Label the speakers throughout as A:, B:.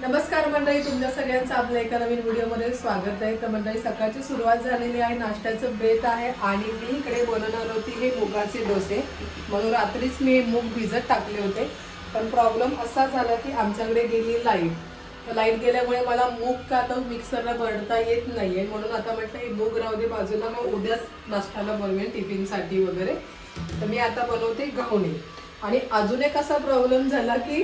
A: नमस्कार मंडळी तुमच्या सगळ्यांचं आपल्या एका नवीन व्हिडिओमध्ये स्वागत आहे. तर मंडळी सकाळची सुरुवात झालेली आहे. नाश्त्याचं बेत आहे आणि मी इकडे बनवणार होती हे मुगाचे डोसे. म्हणून रात्रीच मी मूग भिजत टाकले होते. पण प्रॉब्लेम असा झाला की आमच्याकडे गेली लाइट. तर लाइट गेल्यामुळे मला मूग का तर मिक्सरला भरता येत नाही आहे म्हणून आता म्हटलं हे मूग राहू दे बाजूला मग उद्याच नाश्त्याला बनवेन टिफिनसाठी वगैरे. तर मी आता बनवते घावणे आणि अजून एक असा प्रॉब्लेम झाला की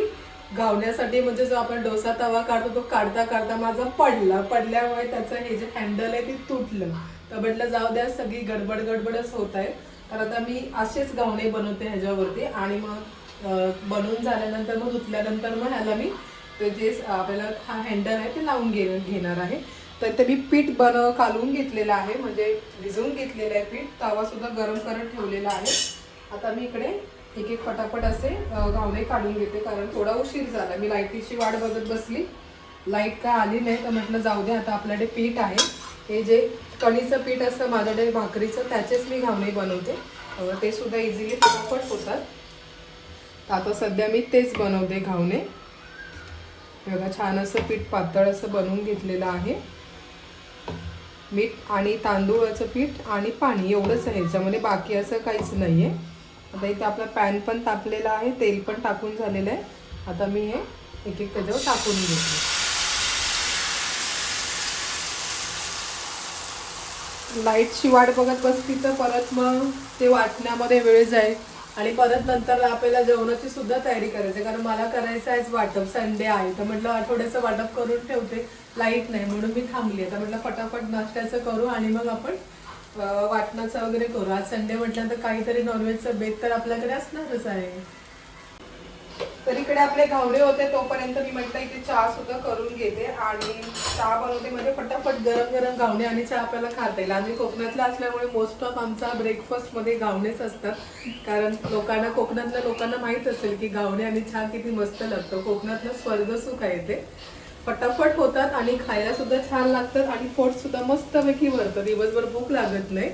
A: घावण्यासाठी म्हणजे जो आपण डोसा तवा काढतो तो काढता काढता माझा पडला. पडल्यामुळे त्याचं हे जे हँडल आहे ते तुटलं. तर म्हटलं जाऊ द्या सगळी गडबड गडबडच होत आहे. तर आता मी असेच घावणे बनवते ह्याच्यावरती आणि मग बनवून झाल्यानंतर मग धुतल्यानंतर मग ह्याला मी ते जे आपल्याला हा हँडल आहे ते लावून घे घेणार आहे. तर ते मी पीठ बन कालवून घेतलेलं आहे. म्हणजे भिजवून घेतलेलं आहे पीठ. तवासुद्धा गरम करत ठेवलेला आहे. आता मी इकडे एक एक पटापट असे घावणे काढून घेते. कारण थोडा उशीर झाला. मी लाईटीची वाट बघत बसली. लाइट काय आली नाही तर म्हटलं जाऊ दे आता आपल्याकडे पीठ आहे. हे जे कणीचं पीठ असतं माझ्याकडे भाकरीचं त्याचेच मी घावणे बनवते. ते सुद्धा इझिली पटापट होतात. आता सध्या मी तेच बनवते घावणे. बघा छान असं पीठ पातळ असं बनवून घेतलेलं आहे. मीठ आणि तांदूळाचं पीठ आणि पाणी एवढंच आहे. ह्याच्यामध्ये बाकी असं काहीच नाही आहे आता इथे आपला पॅन पण तापलेला आहे तेल पण टाकून झालेलं आहे. आता मी हे एक एक त्याच्यावर टाकून घेते. लाईटची वाट बघत बसली तर परत मग ते वाटण्यामध्ये वेळ जाईल. आणि परत नंतर आपल्याला जेवणाची सुद्धा तयारी करायची आहे. कारण मला करायचं आहेच वाटप संडे आहे. तर म्हटलं आठवड्याचं वाटप करून ठेवते. लाइट नाही म्हणून मी थांबली आता म्हटलं फटाफट नाश्त्याचं करू आणि मग आपण वाटणाचं वगैरे करू. आज संडे म्हटल्यानंतर काहीतरी नॉनव्हेजचं बेत तर आपल्याकडे असणारच आहे. तर इकडे आपले घावणे होते तोपर्यंत मी म्हटलं इथे चहा सुद्धा करून घेते आणि चहा बनवते म्हणजे फटाफट गरम गरम घावणे आणि चहा आपल्याला खाता येईल. आणि कोकणातला असल्यामुळे मोस्ट ऑफ आमचा ब्रेकफास्टमध्ये घावणेच असतात. कारण लोकांना कोकणातल्या लोकांना माहीत असेल की घावणे आणि चहा किती मस्त लागतं. कोकणातलं स्वर्ग सुख आहे ते. फटाफट होतात आणि खायला सुद्धा छान लागतात आणि पोट सुद्धा मस्तपैकी भरतं. दिवसभर भूक लागत नाही.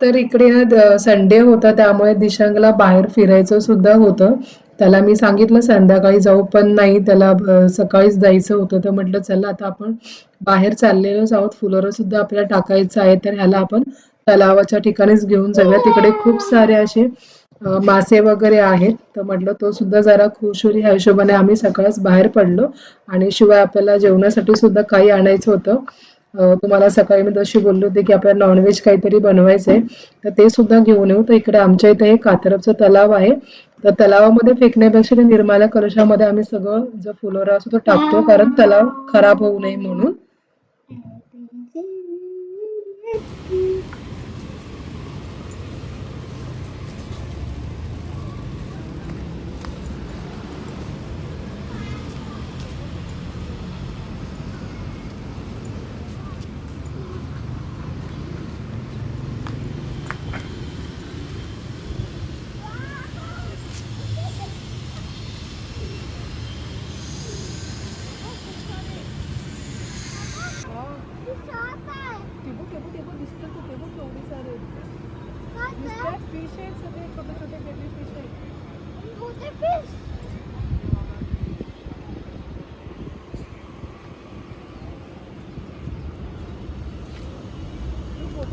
A: तर इकडे ना संडे होता त्यामुळे दिशांगला बाहेर फिरायचं सुद्धा होतं. त्याला मी सांगितलं संध्याकाळी जाऊ पण नाही त्याला सकाळीच जायचं होतं. तर म्हटलं चला आता आपण बाहेर चाललेलोच आहोत. फुलोरं सुद्धा आपल्याला टाकायचं आहे तर ह्याला आपण तलावाच्या ठिकाणीच घेऊन जाऊया. तिकडे खूप सारे असे मासे वगैरे आहेत. तर म्हटलं तो सुद्धा जरा खुश होईल. ह्या हिशोबाने आम्ही सकाळच बाहेर पडलो. आणि शिवाय आपल्याला जेवणासाठी सुद्धा काही आणायचं होतं. तुम्हाला सकाळी मी तशी बोलली होती की आपल्याला नॉनव्हेज काहीतरी बनवायचंय. तर ते सुद्धा घेऊन येऊ. तर इकडे आमच्या इथे एक तलाव आहे. तर तलावामध्ये फेकण्यापेक्षा ते निर्माल्या कलशामध्ये आम्ही सगळं जो फुलोरा असतो तो टाकतो. कारण तलाव खराब होऊ नये म्हणून.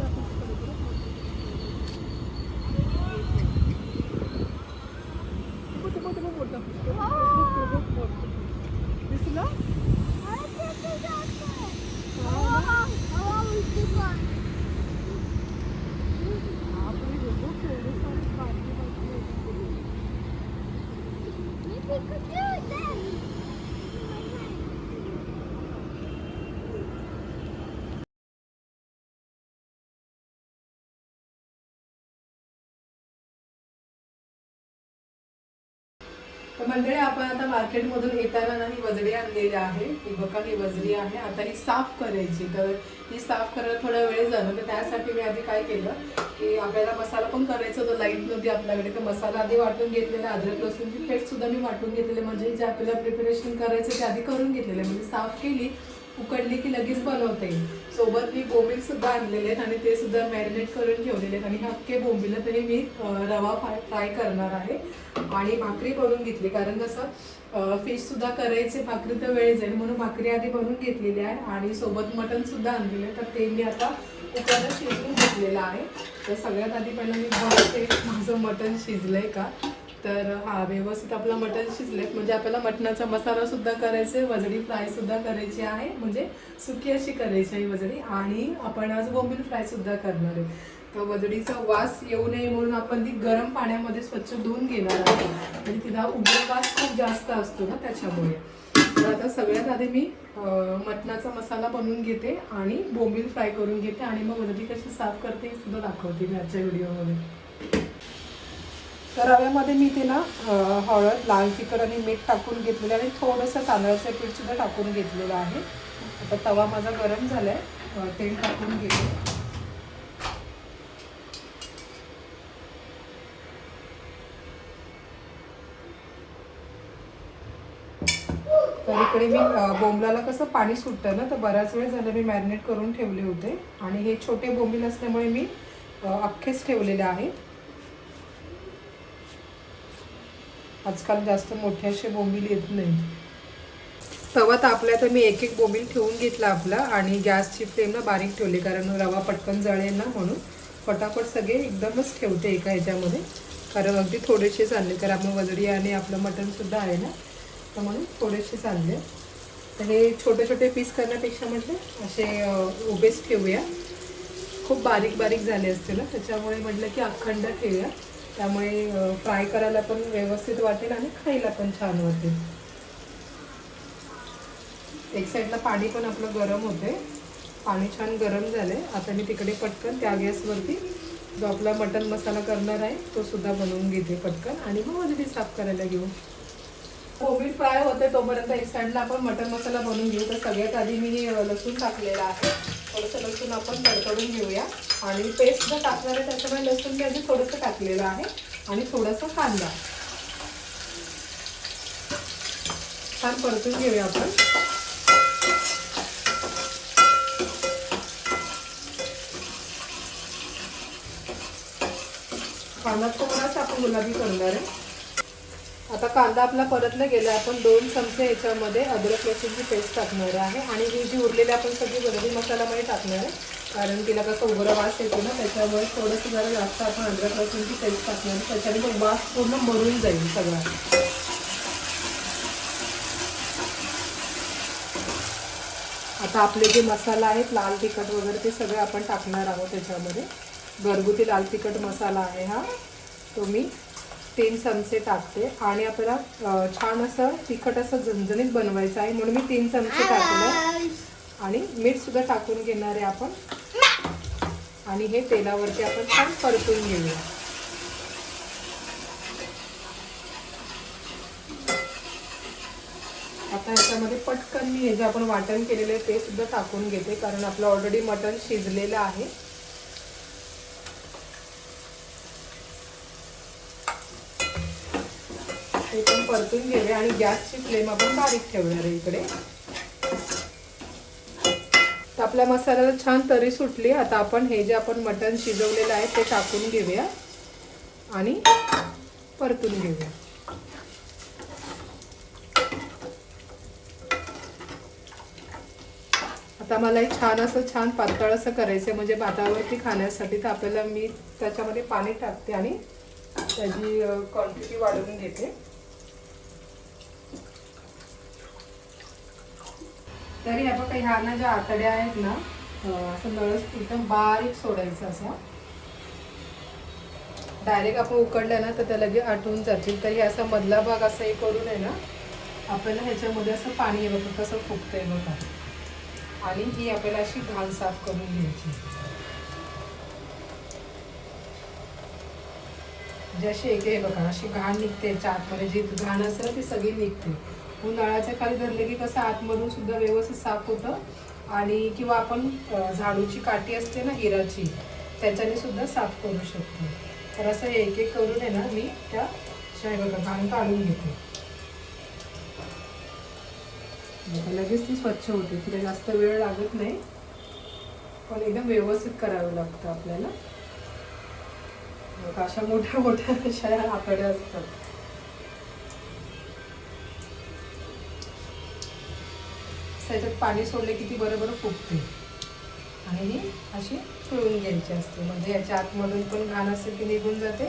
A: Thank you. तर मंडळी आपण आता मार्केटमधून येताना ना ही वजडी आणलेली आहे. ही बघा ही वजडी आहे. आता ही साफ करायची. तर ही साफ करायला थोडा वेळ झाला तर त्यासाठी मी आधी काय केलं की आपल्याला मसाला पण करायचा होता लाइट नव्हती आपल्याकडे. तर मसाला आधी वाटून घेतलेला अद्रक लसूणची पेस्ट सुद्धा मी वाटून घेतलेले. म्हणजे जे आपल्याला प्रिपरेशन करायचं ते आधी करून घेतलेलं म्हणजे साफ केली उकडली की लगेच बनवता येईल. सोबत मी बोंबील सुद्धा आणलेले आहेत आणि ते सुद्धा मॅरिनेट करून ठेवलेले आहेत. आणि हक्के बोंबीला तरी मी रवा फ्राय फ्राय करणार आहे. आणि भाकरी बनवून घेतली. कारण कसं फिशसुद्धा करायचे भाकरी तर वेळ जाईल म्हणून भाकरी आधी बनवून घेतलेली आहे. आणि सोबत मटनसुद्धा आणलेलं आहे. तर ते मी आता कुकरला शिजवून घेतलेलं आहे. तर सगळ्यात आधी पहिला मी बघते माझं मटण आहे का? तर हा व्यवस्थित आपलं मटण शिजले म्हणजे आपल्याला मटणाचा मसाला सुद्धा करायचा आहे वजडी फ्राय सुद्धा करायची आहे. म्हणजे सुकी अशी करायची आहे वजडी. आणि आपण आज बोंबील फ्राय सुद्धा करणार आहे. तर वजडीचा वास येऊ नये म्हणून आपण ती गरम पाण्यामध्ये स्वच्छ धुवून घेणार आहे आणि तिला उग्र वास खूप जास्त असतो ना त्याच्यामुळे. तर आता सगळ्यात आधी मी मटणाचा मसाला बनवून घेते आणि बोंबील फ्राय करून घेते. आणि मग वजडी कशी साफ करते हे सुद्धा दाखवते मी आजच्या व्हिडिओमध्ये. तर रव्यामध्ये मी ते ना हळद लाल तिखट आणि मीठ टाकून घेतलेलं आणि थोडंसं तांदळाचं पीठसुद्धा टाकून घेतलेलं आहे. आता तवा माझा गरम झाला आहे तेल टाकून घेते. तर इकडे मी बोंबलाला कसं पाणी सुटतं ना तर बराच वेळ झालं मी मॅरिनेट करून ठेवले होते. आणि हे छोटे बोंबील असल्यामुळे मी अख्खेच ठेवलेले आहे आजकाल जास्त मोठे असे बोंबील येत नाही तवा तापला तर मी एक एक बोंबील ठेवून घेतला आपला आणि गॅसची फ्लेम ना बारीक ठेवली कारण रवा पटकन जळेल ना म्हणून. फटाफट सगळे एकदमच ठेवते एका ह्याच्यामध्ये. कारण अगदी थोडेसेच आणले कारण आपण वजडी आणि आपलं मटणसुद्धा आहे ना तर म्हणून थोडेसेच आणले तर हे छोटे छोटे पीस करण्यापेक्षा म्हटलं असे उभेच ठेवूया. खूप बारीक बारीक झाले असते ना त्याच्यामुळे म्हटलं की अखंड ठेवूया. त्यामुळे फ्राय करायला पण व्यवस्थित वाटेल आणि खायला पण छान वाटेल. एक साईडला पाणी पण आपलं गरम होते पाणी छान गरम झाले आता मी तिकडे पटकन त्या गॅसवरती जो आपला मटन मसाला करणार आहे तो सुद्धा बनवून घेते पटकन. आणि मग वजडी साफ करायला घेऊ. कोबी फ्राय होते तोपर्यंत एक साईडला आपण मटन मसाला बनवून घेऊ. तर सगळ्यात आधी मी लसूण टाकलेला आहे. थोडंसं लसूण आपण तडतडून घेऊया. आणि पेस्ट जर टाकणार आहे त्याच्यामुळे लसूण मी आधी थोडंसं टाकलेलं आहे. आणि थोडंसं कांदा. छान परतून घेऊया आपण. कांदा थोडासा आपण गुलाबी करणार आहे. आता कांदा आपला परतला गेला आपण दोन चमचे याच्यामध्ये अद्रक लसूणची पेस्ट टाकणार आहे आणि ही जी उरलेली आपण सगळी गरबी मसाल्यामध्ये टाकणार आहे कारण तिला कसं उग्र वास येतो ना त्याच्यामुळे थोडंसं जरा जास्त आपण अद्रक लसूणची पेस्ट टाकणार आहे. त्याच्याने मग वास पूर्ण मरून जाईल सगळा. आता आपले जे मसाला आहेत लाल तिखट वगैरे ते सगळे आपण टाकणार आहोत त्याच्यामध्ये. घरगुती लाल तिखट मसाला आहे हा तो मी तीन चमचे टाकते आणि आपल्याला छान असं तिखट असं झणझणीत बनवायचं आहे. म्हणून मी तीन चमचे टाकले. आणि मीठ सुद्धा टाकून घेणार आहे आपण. आणि हे तेलावरती आपण छान परतून घेऊया. आता ह्याच्यामध्ये पटकन मी हे जे आपण वाटण केलेलं आहे ते सुद्धा टाकून घेते कारण आपलं ऑलरेडी मटण शिजलेलं आहे हे पण परतून घेऊया आणि गॅसची फ्लेम आपण बारीक ठेवणार आहे इकडे. तर आपल्या मसाल्याला छान तरी सुटली. आता आपण हे जे आपण मटण शिजवलेलं आहे ते टाकून घेऊया आणि परतून घेऊया. आता मला एक छान असं छान पातळ असं करायचं आहे म्हणजे भातावरती खाण्यासाठी तर आपल्याला मी त्याच्यामध्ये पाणी टाकते आणि त्याची क्वांटिटी वाढवून घेते. तरी ह्या बघा ह्या ना ज्या आतड्या आहेत ना असं नळस एकदम बारीक सोडायचं असं. डायरेक्ट आपण उकडलं ना तर त्या लगे आटून जातील तरी असा मधला भाग असा हे करून आहे ना आपल्याला ह्याच्यामध्ये असं पाणी आहे बघा कसं फुगतंय बघा. आणि ही आपल्याला अशी घाण साफ करून घ्यायची. म्हणजे जशी एक आहे बघा अशी घाण निघते याच्या आतमध्ये जी घाण असेल ना ती सगळी निघते. नळाच्या खाली धरले की कसं आतमधून सुद्धा व्यवस्थित साफ होतं. आणि किंवा आपण झाडूची काठी असते ना हिराची त्याच्याने सुद्धा साफ करू शकतो. तर असं एक एक करून आहे ना मी त्या अशा हे काढून घेते. लगेच ती स्वच्छ होते तिला जास्त वेळ लागत नाही. पण एकदम व्यवस्थित करावं लागतं आपल्याला. अशा मोठ्या मोठ्या अशा आकड्या असतात. त्याच्यात पाणी सोडले की ती बरोबर फुगते. आणि ही अशी पिळून घ्यायची असते. म्हणजे याच्या आतमधून पण घाण असेल ती निघून जाते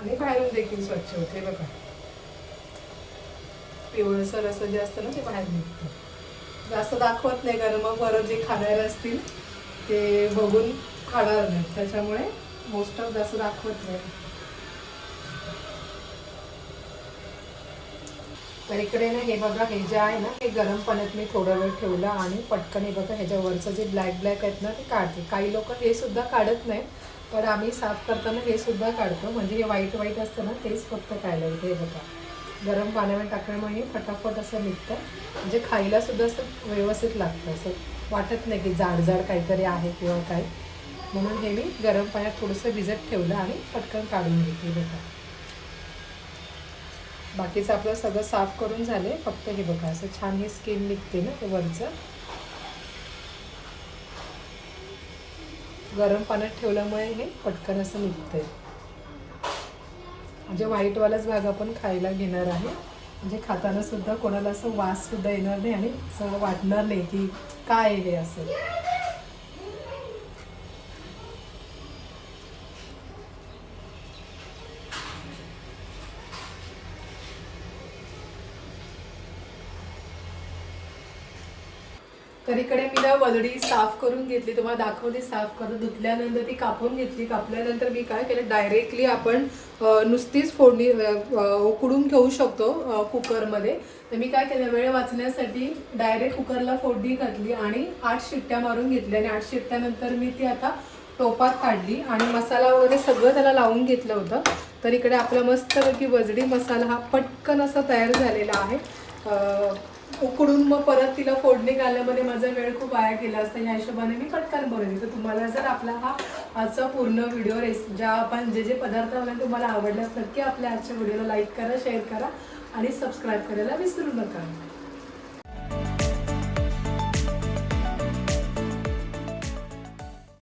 A: आणि बाहेरून देखील स्वच्छ होते बघा. पिवळसर असं जे असतं ना ते बाहेर निघतं. जास्त दाखवत नाही कारण मग परत जे खाणारे असतील ते बघून खाणार नाही त्याच्यामुळे मोस्ट ऑफ जास्त दाखवत नाही. तर इकडे ना हे बघा हे जे आहे ना हे गरम पाण्यात मी थोडा वेळ ठेवलं आणि पटकन हे बघा ह्याच्यावरचं जे ब्लॅक ब्लॅक आहेत ना ते काढते. काही लोक हे सुद्धा काढत नाही पण आम्ही साफ करताना हे सुद्धा काढतो. म्हणजे हे वाईट वाईट असतं ना तेच फक्त खायला येतं हे बघा. गरम पाण्यामध्ये टाकल्यामुळे फटाफट असं निघतं. म्हणजे खायला सुद्धा असं व्यवस्थित लागतं. असं वाटत नाही की जाड जाड काहीतरी आहे किंवा काय. म्हणून हे मी गरम पाण्यात थोडंसं भिजत ठेवलं आणि पटकन काढून घेते बघा. बाकीचं आपलं सगळं साफ करून झाले. फक्त हे बघा असं छान हे स्किन निघते ना ते वरचं. गरम पाण्यात ठेवल्यामुळे हे पटकन असं निघतंय. म्हणजे व्हाईटवालाच भाग आपण खायला घेणार आहे. म्हणजे खाताना सुद्धा कोणाला असं वास सुद्धा येणार नाही आणि असं वाटणार नाही की काय आहे हे असं. तर इकडे मी ना वजडी साफ करून घेतली तुम्हाला दाखवली साफ करून धुतल्यानंतर ती कापून घेतली. कापल्यानंतर मी काय केलं डायरेक्टली आपण नुसतीच फोडणी उकडून घेऊ शकतो कुकरमध्ये. तर मी काय केलं वेळ वाचण्यासाठी डायरेक्ट कुकरला फोडणी घातली आणि आठ शिट्ट्या मारून घेतल्या आणि आठ शिट्ट्यानंतर मी ती आता टोपात काढली आणि मसाला वगैरे सगळं त्याला लावून घेतलं होतं. तर इकडे आपला मस्तपैकी वजडी मसाला हा पटकन असा तयार झालेला आहे. उकडून मग परत तिला फोडणी घालण्यामध्ये माझा वेळ खूप वाया केला असता. या हिशोबाने मी पटकन बनवली. तर तुम्हाला जर आपला हा आजचा पूर्ण व्हिडिओ रेस ज्या आपण जे जे पदार्थ बनवले तुम्हाला आवडल्यास नक्की आपल्या आजच्या व्हिडिओला लाईक करा शेअर करा आणि सबस्क्राईब करायला विसरू नका.